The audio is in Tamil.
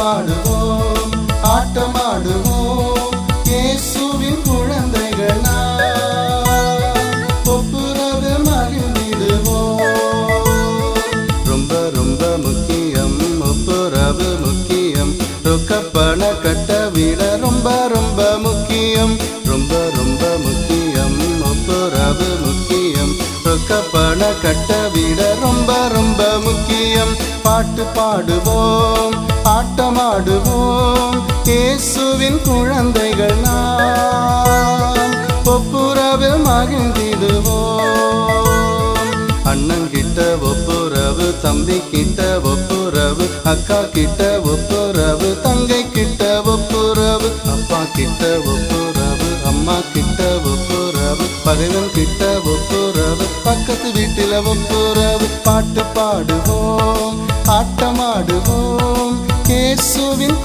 பாடுவோம் ஆட்டமாடுவோம். இயேசுவின் குழந்தைகளா நாம். ஒப்புரவு மகிழ்ந்திடுவோம். ரொம்ப ரொம்ப முக்கியம் ஒப்புரவு முக்கியம். ரொக்கப்பண கட்ட விட ரொம்ப ரொம்ப முக்கியம். ரொம்ப ரொம்ப முக்கியம் ஒப்புரவு முக்கியம். ரொக்கப்பண கட்ட விட ரொம்ப ரொம்ப முக்கியம். பாட்டு பாடுவோம் குழந்தைகள் நாம் ஒப்புரவில் மகிழ்ந்திடுவோம் அண்ணன் கிட்ட ஒப்புரவு தம்பி கிட்ட ஒப்புரவு அக்கா கிட்ட ஒப்புரவு தங்கை கிட்ட ஒப்புரவு அப்பா கிட்ட ஒப்புரவு அம்மா கிட்ட ஒப்புரவு பகைவன் கிட்ட ஒப்புரவு பக்கத்து வீட்டில் ஒப்புரவு. பாட்டு பாடுவோம் ஆட்டமாடுவோம் கேசுவின்